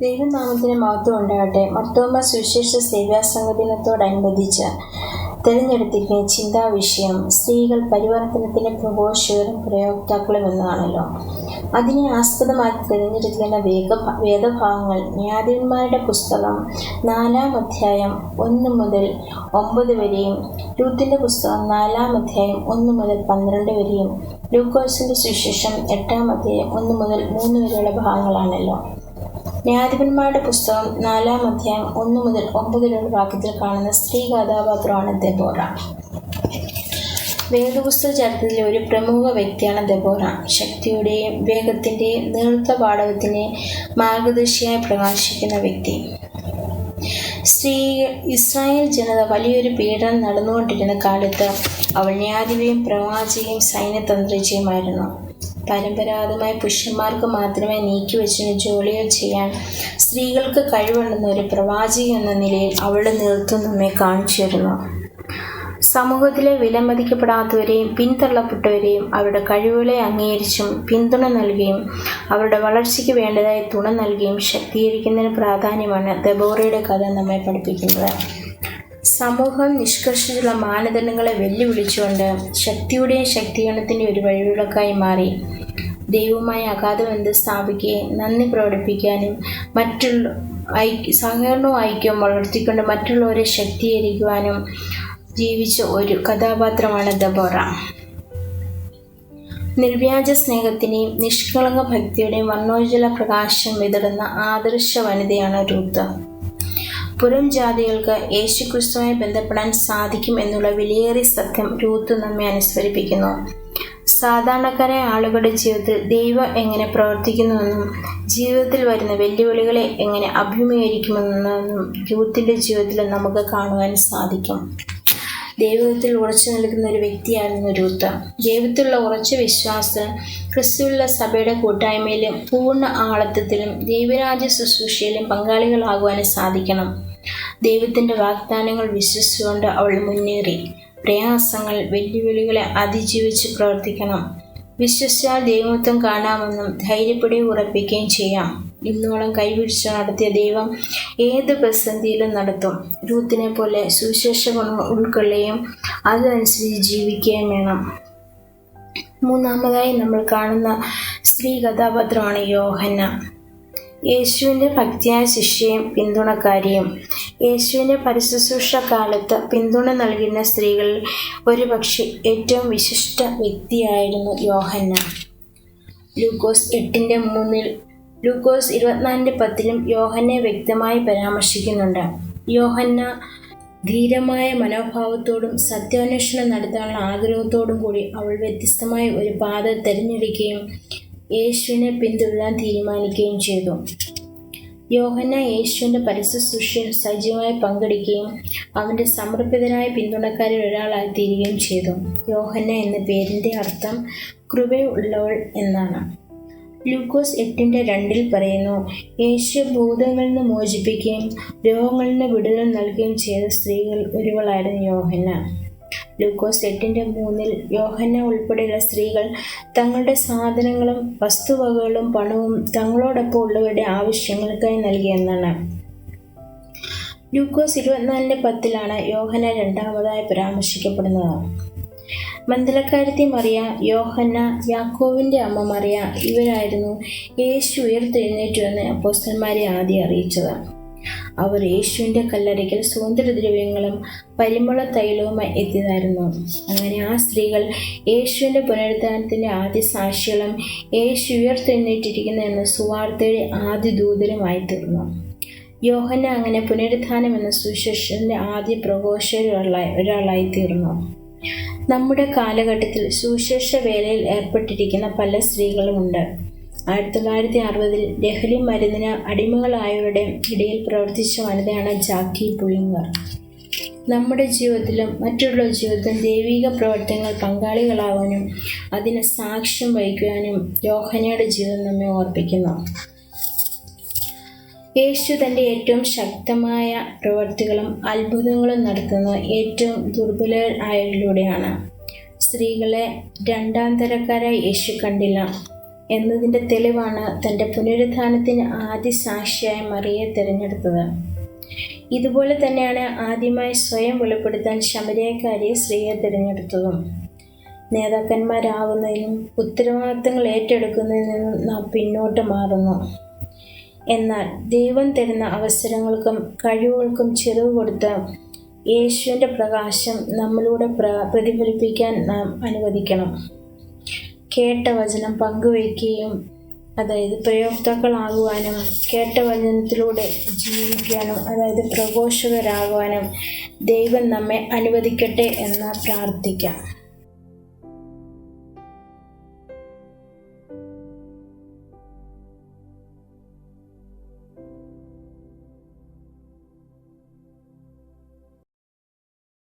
ദൈവനാമത്തിന് മഹത്വം ഉണ്ടാകട്ടെ. മർത്തോമ സുവിശേഷ സേവാസംഘ ദിനത്തോടനുബന്ധിച്ച് തിരഞ്ഞെടുത്തിരിക്കുന്ന ചിന്താ വിഷയം സ്ത്രീകൾ പരിവർത്തനത്തിന്റെ പ്രഘോഷകരും പ്രയോക്താക്കളും എന്നാണല്ലോ അതിനെ ആസ്പദമാക്കി തിരഞ്ഞെടുക്കുന്ന വേഗ വേദഭാഗങ്ങൾ ന്യായാധിപന്മാരുടെ പുസ്തകം നാലാം അധ്യായം ഒന്ന് മുതൽ ഒമ്പത് വരെയും ലൂത്തിന്റെ പുസ്തകം നാലാം അധ്യായം ഒന്ന് മുതൽ പന്ത്രണ്ട് വരെയും ലൂക്കോസിന്റെ സുശേഷം എട്ടാം അധ്യായം ഒന്ന് മുതൽ മൂന്ന് വരെയുള്ള ഭാഗങ്ങളാണല്ലോ. ന്യായാധിപന്മാരുടെ പുസ്തകം നാലാം അധ്യായം ഒന്ന് മുതൽ ഒമ്പതിലുള്ള വാക്യത്തിൽ കാണുന്ന സ്ത്രീ കഥാപാത്രമാണ് ദബോറ. വേദപുസ്തക ചരിത്രത്തിലെ ഒരു പ്രമുഖ വ്യക്തിയാണ് ദബോറ. ശക്തിയുടെയും വേഗത്തിന്റെയും നേതൃത്വ പാഠവത്തിന്റെയും മാർഗദർശിയായി പ്രകാശിക്കുന്ന വ്യക്തി. സ്ത്രീ ഇസ്രായേൽ ജനത വലിയൊരു പീഡനം നടന്നുകൊണ്ടിരുന്ന കാലത്ത് അവൾ ന്യായാധിപയും പ്രവാചകയും സൈന്യതന്ത്രിച്ചയുമായിരുന്നു പരമ്പരാഗതമായി പുരുഷന്മാർക്ക് മാത്രമേ നീക്കി വെച്ചിന് ജോലികൾ ചെയ്യാൻ സ്ത്രീകൾക്ക് കഴിവുണ്ടെന്ന ഒരു പ്രവാചക എന്ന നിലയിൽ അവളുടെ നേതൃത്വം നമ്മെ കാണിച്ചിരുന്നു സമൂഹത്തിലെ വിലമതിക്കപ്പെടാത്തവരെയും പിന്തള്ളപ്പെട്ടവരെയും അവരുടെ കഴിവുകളെ അംഗീകരിച്ചും പിന്തുണ നൽകുകയും അവരുടെ വളർച്ചയ്ക്ക് വേണ്ടതായ തുണ നൽകുകയും ശക്തീകരിക്കുന്നതിന് പ്രാധാന്യമാണ് ദബോറയുടെ കഥ നമ്മെ പഠിപ്പിക്കുന്നത്. സമൂഹം നിഷ്കർഷിച്ചുള്ള മാനദണ്ഡങ്ങളെ വെല്ലുവിളിച്ചുകൊണ്ട് ശക്തിയുടെയും ശക്തീകരണത്തിന്റെ ഒരു വഴിവിളക്കായി മാറി. ദൈവവുമായി അഗാധബന്ധം സ്ഥാപിക്കുകയും നന്ദി പ്രകടിപ്പിക്കാനും മറ്റുള്ള ഐക്യ സഹകരണവും ഐക്യവും വളർത്തിക്കൊണ്ട് മറ്റുള്ളവരെ ശക്തീകരിക്കുവാനും ജീവിച്ച ഒരു കഥാപാത്രമാണ് ദബോറ. നിർവ്യാജ സ്നേഹത്തിന്റെയും നിഷ്കളങ്ക ഭക്തിയുടെയും വർണോജ്വല പ്രകാശം വിതറുന്ന ആദർശ വനിതയാണ് രൂത്ത് പുറം ജാതികൾക്ക് യേശുക്രിസ്തുവുമായി ബന്ധപ്പെടാൻ സാധിക്കും എന്നുള്ള വിലയേറിയ സത്യം രൂത്ത് നമ്മെ അനുസ്മരിപ്പിക്കുന്നു. സാധാരണക്കാരായ ആളുകളുടെ ജീവിതത്തിൽ ദൈവം എങ്ങനെ പ്രവർത്തിക്കുന്നുവെന്നും ജീവിതത്തിൽ വരുന്ന വെല്ലുവിളികളെ എങ്ങനെ അഭിമുഖീകരിക്കുമെന്നും യൂത്തിന്റെ ജീവിതത്തിൽ നമുക്ക് കാണുവാൻ സാധിക്കും. ദൈവത്തിൽ ഉറച്ചു നിൽക്കുന്ന ഒരു വ്യക്തിയായിരുന്നു രൂത്ത്. ദൈവത്തിലുള്ള ഉറച്ച വിശ്വാസം ക്രിസ്തുവിലുള്ള സഭയുടെ കൂട്ടായ്മയിലും പൂർണ ആളത്വത്തിലും ദൈവരാജ്യ ശുശ്രൂഷയിലും പങ്കാളികളാകുവാനും സാധിക്കണം. ദൈവത്തിന്റെ വാഗ്ദാനങ്ങൾ വിശ്വസിച്ചുകൊണ്ട് അവൾ മുന്നേറി. പ്രയാസങ്ങൾ വെല്ലുവിളികളെ അതിജീവിച്ച് പ്രവർത്തിക്കണം. വിശ്വസിച്ചാൽ ദൈവത്വം കാണാമെന്നും ധൈര്യപ്പെടി ഉറപ്പിക്കുകയും ചെയ്യാം. ഇന്നോളം കൈപിടിച്ച് നടത്തിയ ദൈവം ഏത് പ്രതിസന്ധിയിലും നടത്തും. രൂത്തിനെ പോലെ സുവിശേഷ ഗുണം ഉൾക്കൊള്ളുകയും അതനുസരിച്ച് ജീവിക്കുകയും വേണം. മൂന്നാമതായി നമ്മൾ കാണുന്ന സ്ത്രീ കഥാപാത്രമാണ് യോഹന്ന യേശുവിന്റെ ഭക്തിയായ ശിഷ്യയും പിന്തുണക്കാരിയും. യേശുവിന്റെ പരിശുശ്രൂഷ കാലത്ത് പിന്തുണ നൽകുന്ന സ്ത്രീകളിൽ ഒരു ഒരുപക്ഷെ ഏറ്റവും വിശിഷ്ട വ്യക്തിയായിരുന്നു യോഹന്ന ലൂക്കോസ് എട്ടിന്റെ മൂന്നിൽ ലൂക്കോസ് ഇരുപത്തിനാലിന്റെ പത്തിലും യോഹന്നെ വ്യക്തമായി പരാമർശിക്കുന്നുണ്ട്. യോഹന്ന ധീരമായ മനോഭാവത്തോടും സത്യാന്വേഷണം നടത്താനുള്ള ആഗ്രഹത്തോടും കൂടി അവൾ വ്യത്യസ്തമായ ഒരു പാത തിരഞ്ഞെടുക്കുകയും യേശുവിനെ പിന്തുടരാൻ തീരുമാനിക്കുകയും ചെയ്തു. യോഹന്ന യേശുവിന്റെ പരിശുശ്രൂഷയിൽ സജീവമായി പങ്കെടുക്കുകയും അവന്റെ സമർപ്പിതനായ പിന്തുണക്കാരിൽ ഒരാളായി തീരുകയും ചെയ്തു. യോഹന്ന എന്ന പേരിന്റെ അർത്ഥം കൃപയുള്ളവൾ എന്നാണ്. ലൂക്കോസ് എട്ടിന്റെ രണ്ടിൽ പറയുന്നു യേശു ഭൂതങ്ങളിൽ നിന്ന് മോചിപ്പിക്കുകയും രോഗങ്ങളിൽ നിന്ന് വിടുതൽ നൽകുകയും ചെയ്ത സ്ത്രീകൾ ഒരുവളായിരുന്നു യോഹന്ന ലൂക്കോസ് എട്ടിന്റെ മൂന്നിൽ യോഹന്ന ഉൾപ്പെടെയുള്ള സ്ത്രീകൾ തങ്ങളുടെ സാധനങ്ങളും വസ്തുവകകളും പണവും തങ്ങളോടൊപ്പം ഉള്ളവരുടെ ആവശ്യങ്ങൾക്കായി നൽകിയെന്നാണ് ലൂക്കോസ് ഇരുപത്തിനാലിന്റെ പത്തിലാണ് യോഹന രണ്ടാമതായി പരാമർശിക്കപ്പെടുന്നത്. മന്ദലക്കാരത്തി മറിയ യോഹന്ന യാക്കോവിന്റെ അമ്മ മറിയ ഇവരായിരുന്നു യേശു ഉയർത്തെഴുന്നേറ്റുവെന്ന് അപ്പോസ്റ്റന്മാരെ ആദ്യം അറിയിച്ചത്. അവർ യേശുവിന്റെ കല്ലറയ്ക്കൽ സുഗന്ധദ്രവ്യങ്ങളും പരിമള തൈലവുമായി എത്തിയതായിരുന്നു. അങ്ങനെ ആ സ്ത്രീകൾ യേശുവിന്റെ പുനരുദ്ധാനത്തിന്റെ ആദ്യ സാക്ഷികളും യേശു ഉയർത്തെഴുന്നേറ്റിരിക്കുന്നു എന്ന സുവാർത്തയുടെ ആദ്യ ദൂതരുമായി തീർന്നു യോഹന അങ്ങനെ പുനരുദ്ധാനം എന്ന സുശേഷന്റെ ആദ്യ പ്രഘോഷകരായി ഒരാളായി തീർന്നു നമ്മുടെ കാലഘട്ടത്തിൽ സുശേഷ വേലയിൽ ഏർപ്പെട്ടിരിക്കുന്ന പല സ്ത്രീകളുമുണ്ട് ആയിരത്തി തൊള്ളായിരത്തി അറുപതിൽ ലഹരി മരുന്നിന് അടിമകളായവരുടെ ഇടയിൽ പ്രവർത്തിച്ച വനിതയാണ് ജാക്കി പുള്ളിങ്ങർ നമ്മുടെ ജീവിതത്തിലും മറ്റുള്ള ജീവിതത്തിലും ദൈവിക പ്രവർത്തനങ്ങൾ പങ്കാളികളാവാനും അതിന് സാക്ഷ്യം വഹിക്കുവാനും യോഹനയുടെ ജീവിതം നമ്മെ ഓർപ്പിക്കുന്നു. യേശു തന്റെ ഏറ്റവും ശക്തമായ പ്രവർത്തികളും അത്ഭുതങ്ങളും നടത്തുന്നത് ഏറ്റവും ദുർബല ദുർബലരായവരിലൂടെയാണ്. സ്ത്രീകളെ രണ്ടാം തരക്കാരായി യേശു കണ്ടില്ല. എന്നതിന്റെ തെളിവാണ് തന്റെ പുനരുദ്ധാനത്തിന് ആദ്യ സാക്ഷിയായ മറിയെ തിരഞ്ഞെടുത്തത്. ഇതുപോലെ തന്നെയാണ് ആദ്യമായി സ്വയം വെളിപ്പെടുത്താൻ ശമരിയക്കാരിയെ സ്ത്രീയെ തിരഞ്ഞെടുത്തതും. നേതാക്കന്മാരാകുന്നതിനും ഉത്തരവാദിത്തങ്ങൾ ഏറ്റെടുക്കുന്നതിൽ നിന്നും നാം പിന്നോട്ട് മാറുന്നു. എന്നാൽ ദൈവം തരുന്ന അവസരങ്ങൾക്കും കഴിവുകൾക്കും ചെറുവ് കൊടുത്ത് യേശുവിന്റെ പ്രകാശം നമ്മളിലൂടെ പ്ര പ്രതിഫലിപ്പിക്കാൻ നാം അനുവദിക്കണം. കേട്ട വചനം പങ്കുവയ്ക്കുകയും അതായത് പ്രയോക്താക്കളാകുവാനും കേട്ട വചനത്തിലൂടെ ജീവിക്കാനും അതായത് പ്രഘോഷകരാകുവാനും ദൈവം നമ്മെ അനുവദിക്കട്ടെ എന്ന് പ്രാർത്ഥിക്കാം.